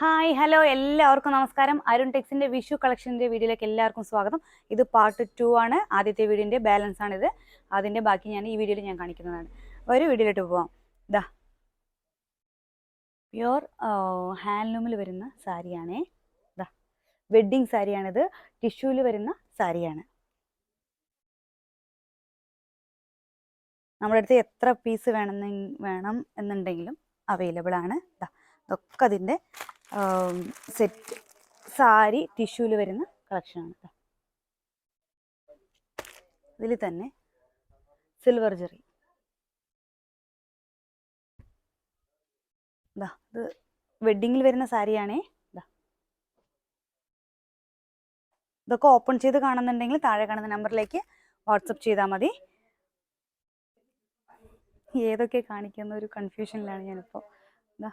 Hi hello എല്ലാവർക്കും നമസ്കാരം. അരുൺ ടെക്സിന്റെ വിഷു കളക്ഷന്റെ വീഡിയോയിലേക്ക് എല്ലാവർക്കും സ്വാഗതം. ഇത് പാർട്ട് ടു ആണ്. ആദ്യത്തെ വീഡിയോന്റെ ബാലൻസ് ആണിത് അതിന്റെ ബാക്കി ഞാൻ ഈ വീഡിയോയിൽ ഞാൻ കാണിക്കുന്നതാണ്. ഒരു വീഡിയോയിലോട്ട് പോവാം. ഇതാ പ്യുവർ ഹാൻഡ്ലൂമിൽ വരുന്ന സാരിയാണേ. ഇതാ വെഡ്ഡിങ് സാരിയാണിത്. ടിഷ്യൂവിൽ വരുന്ന സാരിയാണ്. നമ്മുടെ അടുത്ത് എത്ര പീസ് വേണമെന്ന് വേണം എന്നുണ്ടെങ്കിലും അവൈലബിൾ ആണ്. ഇതാ ഇതൊക്കെ അതിന്റെ സെറ്റ് സാരി ടിഷ്യൂവിൽ വരുന്ന കളക്ഷനാണ് കേട്ടോ ഇതിൽ തന്നെ സിൽവർ ജെറി ഇതാ ഇത് വെഡ്ഡിങ്ങിൽ വരുന്ന സാരിയാണേ. ഇതാ ഇതൊക്കെ ഓപ്പൺ ചെയ്ത് കാണുന്നുണ്ടെങ്കിൽ താഴെ കാണുന്ന നമ്പറിലേക്ക് വാട്സപ്പ് ചെയ്താൽ മതി. ഏതൊക്കെ കാണിക്കുന്ന ഒരു കൺഫ്യൂഷനിലാണ് ഞാനിപ്പോൾ ഇതാ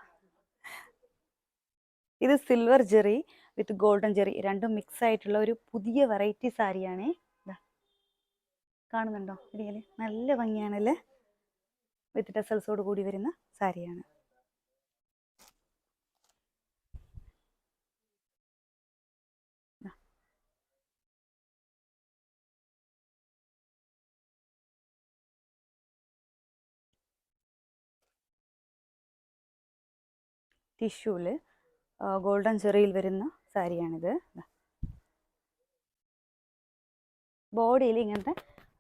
ഇത് silver zari with golden zari രണ്ടും മിക്സ് ആയിട്ടുള്ള ഒരു പുതിയ വെറൈറ്റി സാരിയാണ്. കാണുന്നുണ്ടോ? ഇതിൽ നല്ല ഭംഗിയാണല്ലേ വിത്ത് ടെസൽസോട് കൂടി വരുന്ന സാരിയാണ്. ടിഷ്യൂൽ ഗോൾഡൻ ചെറിയിൽ വരുന്ന സാരിയാണിത്. ബോഡിയിൽ ഇങ്ങനത്തെ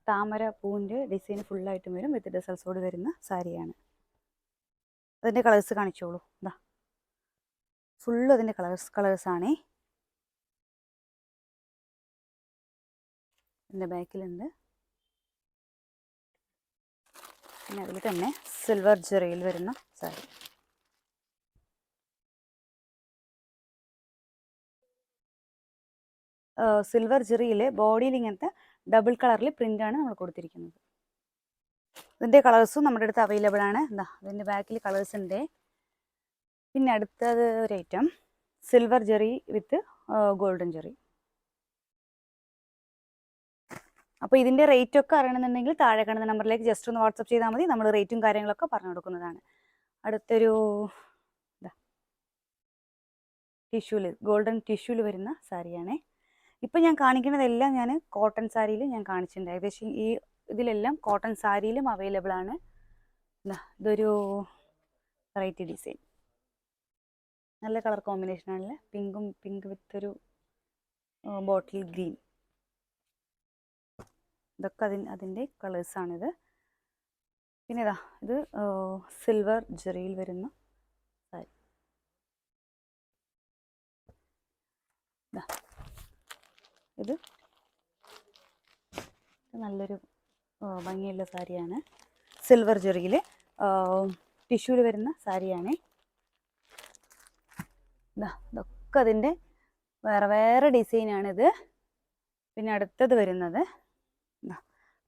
താമര പൂവിന്റെ ഡിസൈൻ ഫുള്ളായിട്ടും വരും വിത്ത് ഡസൽസോട് വരുന്ന സാരിയാണ്. അതിന്റെ കളേഴ്സ് കാണിച്ചോളൂ. ഇതാ ഫുള്ള് അതിന്റെ കളേഴ്സ് കളേഴ്സാണേ. ഇതിന്റെ ബാക്കിലുണ്ട്. പിന്നെ അതിൽ തന്നെ സിൽവർ ജെറിയിൽ വരുന്ന സാരി. സിൽവർ ജെറിയിൽ ബോഡിയിൽ ഇങ്ങനത്തെ ഡബിൾ കളറിൽ ആണ് നമ്മൾ കൊടുത്തിരിക്കുന്നത്. ഇതിന്റെ കളേഴ്സും നമ്മുടെ അടുത്ത് അവൈലബിൾ ആണ്. എന്താ ഇതിന്റെ ബാക്കിൽ കളേഴ്സ് ഉണ്ട്. പിന്നെ അടുത്തത് ഒരു item silver zari with golden zari. അപ്പോൾ ഇതിന്റെ റേറ്റ് ഒക്കെ അറിയണമെന്നുണ്ടെങ്കിൽ താഴെ കാണുന്ന നമ്പറിലേക്ക് ജസ്റ്റ് ഒന്ന് വാട്സപ്പ് ചെയ്താൽ മതി. നമ്മൾ റേറ്റും കാര്യങ്ങളൊക്കെ പറഞ്ഞു കൊടുക്കുന്നതാണ്. അടുത്തൊരു ടിഷ്യൂൽ ഗോൾഡൻ ടിഷ്യൂൽ വരുന്ന സാരിയാണേ. ഇപ്പം ഞാൻ കാണിക്കുന്നതെല്ലാം ഞാൻ കോട്ടൺ സാരിയിൽ ഞാൻ കാണിച്ചിട്ടുണ്ട്. ഏകദേശം ഈ ഇതിലെല്ലാം കോട്ടൺ സാരിയിലും അവൈലബിൾ ആണ്. ഇതൊരു വെറൈറ്റി ഡിസൈൻ നല്ല കളർ കോമ്പിനേഷൻ ആണല്ലേ? പിങ്കും പിങ്ക് വിത്ത് ഒരു ബോട്ടിൽ ഗ്രീൻ ഇതൊക്കെ അതിന് അതിന്റെ കളേഴ്സാണിത് പിന്നെ ഇതാ ഇത് സിൽവർ ജെറിയിൽ വരുന്ന സാരി. ഇത് നല്ലൊരു ഭംഗിയുള്ള സാരിയാണ്. സിൽവർ ജെറിയിൽ ടിഷ്യൂവിൽ വരുന്ന സാരിയാണ്. ഇതാ ഇതൊക്കെ അതിന്റെ വേറെ വേറെ ഡിസൈനാണിത്. പിന്നെ അടുത്തത് വരുന്നത്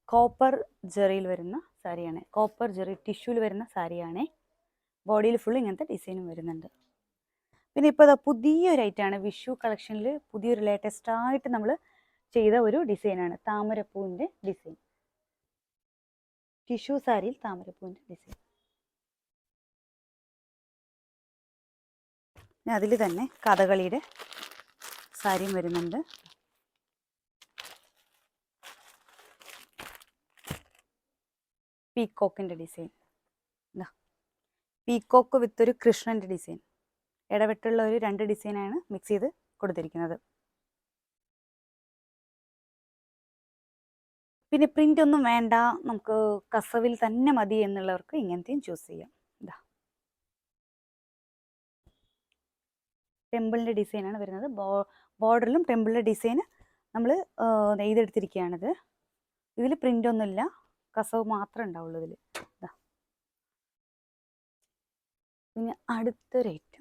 കോപ്പർ ജെറിയിൽ വരുന്ന സാരിയാണ്. കോപ്പർ ജെറി ടിഷ്യൂവിൽ വരുന്ന സാരിയാണ്. ബോഡിയിൽ ഫുൾ ഇങ്ങനത്തെ ഡിസൈനും വരുന്നുണ്ട്. പിന്നെ ഇപ്പോൾ ഇതാ പുതിയൊരു ഐറ്റമാണ് വിഷു കളക്ഷനിൽ പുതിയൊരു ലേറ്റസ്റ്റ് ആയിട്ട് നമ്മൾ ചെയ്ത ഒരു ഡിസൈനാണ് താമരപ്പൂവിന്റെ ഡിസൈൻ ടിഷ്യൂ സാരിയിൽ താമരപ്പൂവിന്റെ ഡിസൈൻ അതിൽ തന്നെ കഥകളിയുടെ സാരിയും വരുന്നുണ്ട്. പീക്കോക്കിന്റെ ഡിസൈൻ പീക്കോക്ക് വിത്ത് ഒരു കൃഷ്ണന്റെ ഡിസൈൻ ഇടവിട്ടുള്ള ഒരു രണ്ട് ഡിസൈനാണ് മിക്സ് ചെയ്ത് കൊടുത്തിരിക്കുന്നത്. പിന്നെ പ്രിന്റ് ഒന്നും വേണ്ട നമുക്ക് കസവിൽ തന്നെ മതി എന്നുള്ളവർക്ക് ഇങ്ങനത്തെയും ചൂസ് ചെയ്യാം. ഇതാ ടെമ്പിളിന്റെ ഡിസൈനാണ് വരുന്നത്. ബോർഡറിലും ടെമ്പിളിന്റെ ഡിസൈൻ നമ്മൾ നെയ്തെടുത്തിരിക്കുകയാണിത് ഇതിൽ പ്രിന്റ് ഒന്നുമില്ല. കസവ് മാത്രമേ ഉണ്ടാവുള്ളൂ ഇതിൽ ഇതാ പിന്നെ അടുത്തൊരു ഐറ്റം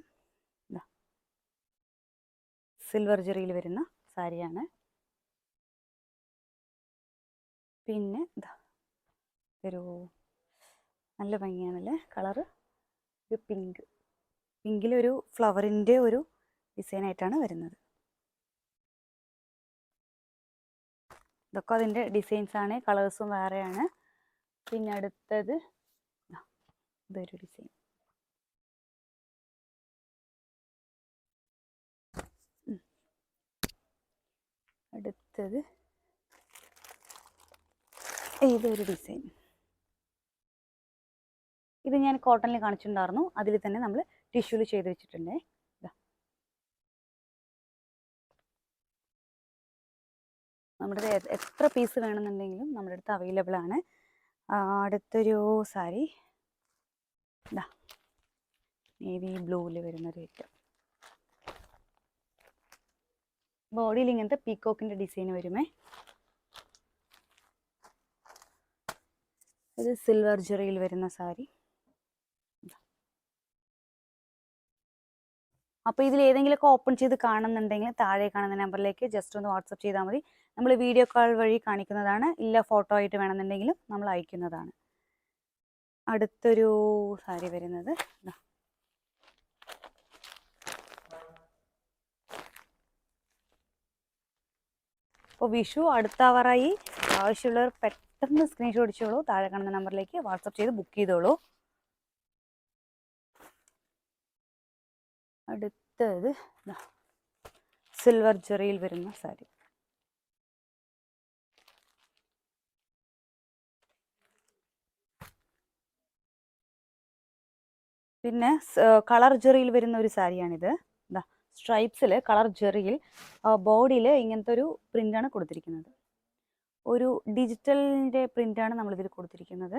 സിൽവർ ജെറിയിൽ വരുന്ന സാരിയാണ്. പിന്നെ ഒരു നല്ല ഭംഗിയാണല്ലേ? കളറ്? ഒരു പിങ്ക്. പിങ്കിലൊരു ഫ്ലവറിന്റെ ഒരു ഡിസൈനായിട്ടാണ് വരുന്നത്. ഇതൊക്കെ അതിന്റെ ഡിസൈൻസാണ് കളേഴ്സും വേറെയാണ്. പിന്നെ അടുത്തത് ഇതൊരു ഡിസൈൻ. അടുത്തത് ഇതൊരു ഡിസൈൻ ഇത് ഞാൻ കോട്ടണിൽ കാണിച്ചിട്ടുണ്ടായിരുന്നു. അതിൽ തന്നെ നമ്മൾ ടിഷ്യൂൽ ചെയ്ത് വെച്ചിട്ടുണ്ട്. നമ്മുടെ എത്ര പീസ് വേണമെന്നുണ്ടെങ്കിലും നമ്മുടെ അടുത്ത് അവൈലബിൾ ആണ്. അടുത്തൊരു സാരി ഇതാ നേവി ബ്ലൂവിൽ വരുന്നൊരു ഐറ്റം ബോഡിയിൽ ഇങ്ങനത്തെ പീക്കോക്കിന്റെ ഡിസൈൻ വരുമേ. ഇത് സിൽവർ ജെറിയിൽ വരുന്ന സാരി അപ്പോൾ ഇതിൽ ഏതെങ്കിലുമൊക്കെ ഓപ്പൺ ചെയ്ത് കാണുന്നുണ്ടെങ്കിൽ താഴെ കാണുന്ന നമ്പറിലേക്ക് ജസ്റ്റ് ഒന്ന് വാട്സപ്പ് ചെയ്താൽ മതി. നമ്മൾ വീഡിയോ കോൾ വഴി കാണിക്കുന്നതാണ്. ഇല്ല ഫോട്ടോ ആയിട്ട് വേണമെന്നുണ്ടെങ്കിലും നമ്മൾ അയക്കുന്നതാണ്. അടുത്തൊരു സാരി വരുന്നത്. ഇതാ. അപ്പോൾ വിഷു അടുത്താവാറായി ആവശ്യമുള്ളവർ പെട്ടെന്ന് സ്ക്രീൻഷോട്ട് അടിച്ചോളൂ. താഴെ കാണുന്ന നമ്പറിലേക്ക് വാട്സപ്പ് ചെയ്ത് ബുക്ക് ചെയ്തോളൂ. അടുത്തത് സിൽവർ ജെറിയിൽ വരുന്ന സാരി. പിന്നെ കളർ ജെറിയിൽ വരുന്ന ഒരു സാരിയാണിത്. സ്ട്രൈപ്സിൽ കളർ ജെറിയിൽ ബോഡിയിൽ ഇങ്ങനത്തെ ഒരു പ്രിന്റാണ് കൊടുത്തിരിക്കുന്നത്. ഒരു ഡിജിറ്റലിന്റെ പ്രിന്റാണ് നമ്മളിതിൽ കൊടുത്തിരിക്കുന്നത്.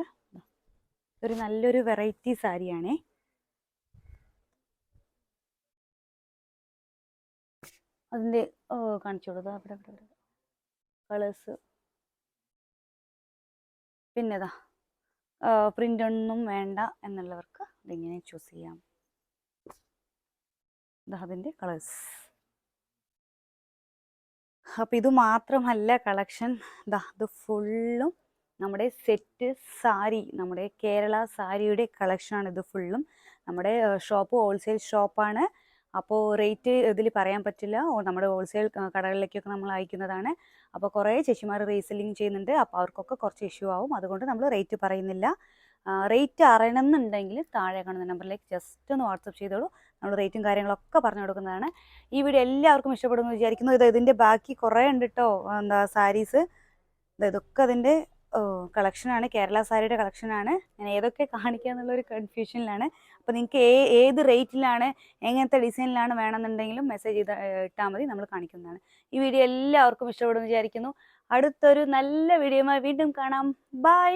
ഒരു നല്ലൊരു വെറൈറ്റി സാരിയാണേ. അതിന്റെ കാണിച്ചോളൂ ദാ അവിടെ അവിടെ അവിടെ. കളേഴ്സ് പിന്നെതാ പ്രിന്റൊന്നും വേണ്ട എന്നുള്ളവർക്ക് ഇതിങ്ങനെ ചൂസ് ചെയ്യാം. അതിന്റെ കളേഴ്സ് അപ്പം ഇത് മാത്രമല്ല കളക്ഷൻ ദാ ഇത് ഫുള്ളും നമ്മുടെ സെറ്റ് സാരി നമ്മുടെ കേരള സാരിയുടെ കളക്ഷനാണ് ഇത് ഫുള്ളും നമ്മുടെ ഷോപ്പ് ഹോൾസെയിൽ ഷോപ്പാണ് അപ്പോൾ റേറ്റ് ഇതിൽ പറയാൻ പറ്റില്ല. നമ്മുടെ ഹോൾസെയിൽ കടകളിലേക്കൊക്കെ നമ്മൾ അയക്കുന്നതാണ്. അപ്പോൾ കുറേ ചേച്ചിമാർ റീസെല്ലിങ് ചെയ്യുന്നുണ്ട്. അപ്പോൾ അവർക്കൊക്കെ കുറച്ച് ഇഷ്യൂ ആവും. അതുകൊണ്ട് നമ്മൾ റേറ്റ് പറയുന്നില്ല. റേറ്റ് അറിയണമെന്നുണ്ടെങ്കിൽ താഴെ കാണുന്ന നമ്പറിലേക്ക് ജസ്റ്റ് ഒന്ന് വാട്സപ്പ് ചെയ്തോളൂ. നമ്മൾ റേറ്റും കാര്യങ്ങളൊക്കെ പറഞ്ഞു കൊടുക്കുന്നതാണ്. ഈ വീഡിയോ എല്ലാവർക്കും ഇഷ്ടപ്പെടുമെന്ന് വിചാരിക്കുന്നു. ഇത് ഇതിന്റെ ബാക്കി കുറേ ഉണ്ട് കേട്ടോ എന്താ സാരീസ് ഇതൊക്കെ അതിന്റെ കളക്ഷനാണ് കേരള സാരിയുടെ കളക്ഷനാണ് ഞാൻ ഏതൊക്കെ കാണിക്കുക എന്നുള്ളൊരു കൺഫ്യൂഷനിലാണ് അപ്പോൾ നിങ്ങൾക്ക് ഏ ഏത് റേറ്റിലാണ് എങ്ങനത്തെ ഡിസൈനിലാണ് വേണമെന്നുണ്ടെങ്കിലും മെസ്സേജ് ചെയ്ത് ഇട്ടാൽ മതി. നമ്മൾ കാണിക്കുന്നതാണ്. ഈ വീഡിയോ എല്ലാവർക്കും ഇഷ്ടപ്പെടുമെന്ന് വിചാരിക്കുന്നു. അടുത്തൊരു നല്ല വീഡിയോയുമായി വീണ്ടും കാണാം. ബൈ